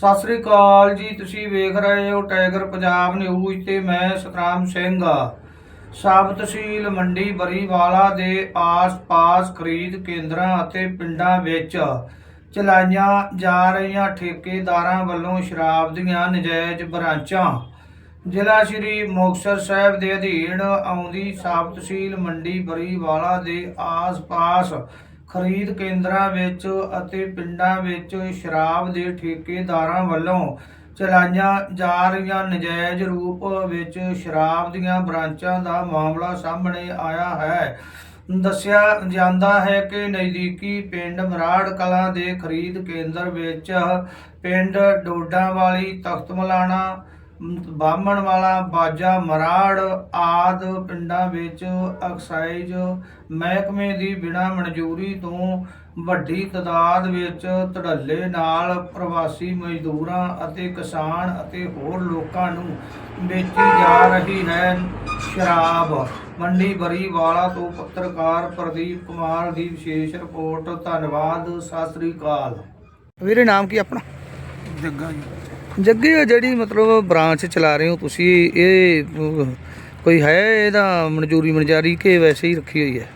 ਸਤਿ ਸ੍ਰੀ ਅਕਾਲ ਜੀ, ਤੁਸੀਂ ਵੇਖ ਰਹੇ ਹੋ ਟਾਈਗਰ ਪੰਜਾਬ ਨਿਊਜ਼ ਤੇ ਮੈਂ ਸਤਰਾਮ ਸਿੰਘ। ਸਬ ਤਹਿਸੀਲ ਮੰਡੀ ਬਰੀਵਾਲਾ ਦੇ ਆਸ-ਪਾਸ ਖਰੀਦ ਕੇਂਦਰਾਂ ਅਤੇ ਪਿੰਡਾਂ ਵਿੱਚ ਚਲਾਈਆਂ ਜਾ ਰਹੀਆਂ ਠੇਕੇਦਾਰਾਂ ਵੱਲੋਂ ਸ਼ਰਾਬ ਦੀਆਂ ਨਜਾਇਜ਼ ਬਰਾਂਚਾਂ। ਜ਼ਿਲ੍ਹਾ ਸ਼੍ਰੀ ਮੁਕਤਸਰ ਸਾਹਿਬ ਦੇ ਅਧੀਨ ਆਉਂਦੀ ਸਬ ਤਹਿਸੀਲ ਮੰਡੀ ਬਰੀਵਾਲਾ ਦੇ ਆਸ-ਪਾਸ ਖਰੀਦ ਕੇਂਦਰਾਂ ਵਿੱਚ ਅਤੇ ਪਿੰਡਾਂ ਵਿੱਚ ਸ਼ਰਾਬ ਦੇ ਠੇਕੇਦਾਰਾਂ ਵੱਲੋਂ ਚਲਾਈਆਂ ਜਾ ਰਹੀਆਂ ਨਜਾਇਜ਼ ਰੂਪ ਵਿੱਚ ਸ਼ਰਾਬ ਦੀਆਂ ਬ੍ਰਾਂਚਾਂ ਦਾ ਮਾਮਲਾ ਸਾਹਮਣੇ ਆਇਆ ਹੈ। ਦੱਸਿਆ ਜਾਂਦਾ ਹੈ ਕਿ ਨਜ਼ਦੀਕੀ ਪਿੰਡ ਮਰਾੜ ਕਲਾ ਦੇ ਖਰੀਦ ਕੇਂਦਰ ਵਿੱਚ ਪਿੰਡ ਡੋਡਾਂ ਵਾਲੀ ਤਖਤ ਮਲਾਣਾ ਬਾਹਮਣ ਵਾਲਾ ਬਾਜਾ ਮਰਾੜ ਆਦ ਪਿੰਡਾਂ ਵਿੱਚ ਐਕਸਾਈਜ਼ ਮਹਿਕਮੇ ਦੀ ਬਿਨਾਂ ਮਨਜ਼ੂਰੀ ਤੋਂ ਵੱਡੀ ਤਦਾਦ ਵਿੱਚ ਧੜੱਲੇ ਨਾਲ ਪ੍ਰਵਾਸੀ ਮਜ਼ਦੂਰਾਂ ਅਤੇ ਕਿਸਾਨ ਅਤੇ ਹੋਰ ਲੋਕਾਂ ਨੂੰ ਵੇਚੀ ਜਾ ਰਹੀ ਹੈ ਸ਼ਰਾਬ। ਮੰਡੀ ਬਰੀਵਾਲਾ ਤੋਂ ਪੱਤਰਕਾਰ ਪ੍ਰਦੀਪ ਕੁਮਾਰ ਦੀ ਵਿਸ਼ੇਸ਼ ਰਿਪੋਰਟ। ਧੰਨਵਾਦ ਸਤਿ ਸ੍ਰੀ ਅਕਾਲ। ਵੀਰੇ ਨਾਮ ਕੀ ਆਪਣਾ? ਜੱਗਾ ਜੀ। ਜੱਗੇ ਆ ਜਿਹੜੀ ਮਤਲਬ ਬ੍ਰਾਂਚ ਚਲਾ ਰਹੇ ਹੋ ਤੁਸੀਂ ਇਹ ਕੋਈ ਹੈ ਇਹਦਾ ਮਨਜ਼ੂਰੀ ਮਨਜ਼ਾਰੀ ਕਿ ਵੈਸੇ ਹੀ ਰੱਖੀ ਹੋਈ ਹੈ?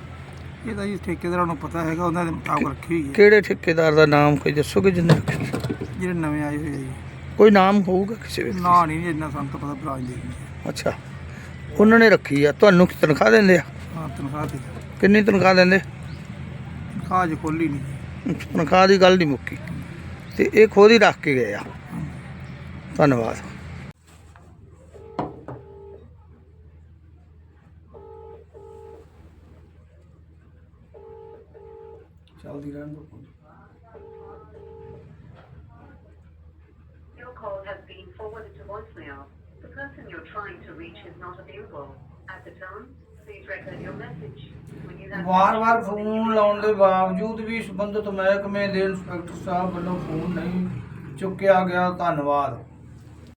ਇਹ ਤਾਂ ਜੀ ਠੇਕੇਦਾਰਾਂ ਨੂੰ ਪਤਾ ਹੈਗਾ ਉਹਨਾਂ ਦੇ ਮੁਤਾਬਕ ਰੱਖੀ ਹੋਈ ਹੈ। ਕਿਹੜੇ ਠੇਕੇਦਾਰ ਦਾ ਨਾਮ ਕੋਈ ਦੱਸੋਗੇ ਜਿੰਨੇ ਰੱਖੀ? ਜਿਹੜੇ ਨਵੇਂ ਆਏ ਹੋਏ ਆ ਜੀ। ਕੋਈ ਨਾਮ ਹੋਊਗਾ ਕਿਸੇ ਵਿੱਚ? ਨਾ ਨਹੀਂ ਇੰਨਾ ਸਾਨੂੰ ਤਾਂ ਪਤਾ ਬਰਾਜ ਦੇ ਅੱਛਾ। ਉਹਨਾਂ ਨੇ ਰੱਖੀ ਆ। ਤੁਹਾਨੂੰ ਕੀ ਤਨਖਾਹ ਦਿੰਦੇ ਆ? ਹਾਂ ਤਨਖਾਹ ਤੇ ਕਿੰਨੀ ਤਨਖਾਹ ਦਿੰਦੇ? ਤਨਖਾਹ ਜੇ ਖੋਲੀ ਨਹੀਂ ਤਨਖਾਹ ਦੀ ਗੱਲ ਨਹੀਂ ਮੁੱਕੀ। ਤੇ ਇਹ ਖੁਦ ਹੀ ਰੱਖ ਕੇ ਗਏ ਆ। ਧੰਨਵਾਦ ਚੱਲਦੀ ਰਹਿਣ ਦੋ Your call has been forwarded to voicemail. The person you're trying to reach is not available. At the tone, please record your message. When you have ਵਾਰ-ਵਾਰ ਫੋਨ ਲਾਉਣ ਦੇ ਬਾਵਜੂਦ ਵੀ ਸੰਬੰਧਿਤ ਮਹਿਕਮੇ ਦੇ ਇੰਸਪੈਕਟਰ ਸਾਹਿਬ ਵੱਲੋਂ ਫੋਨ ਨਹੀਂ ਚੁੱਕਿਆ ਗਿਆ ਧੰਨਵਾਦ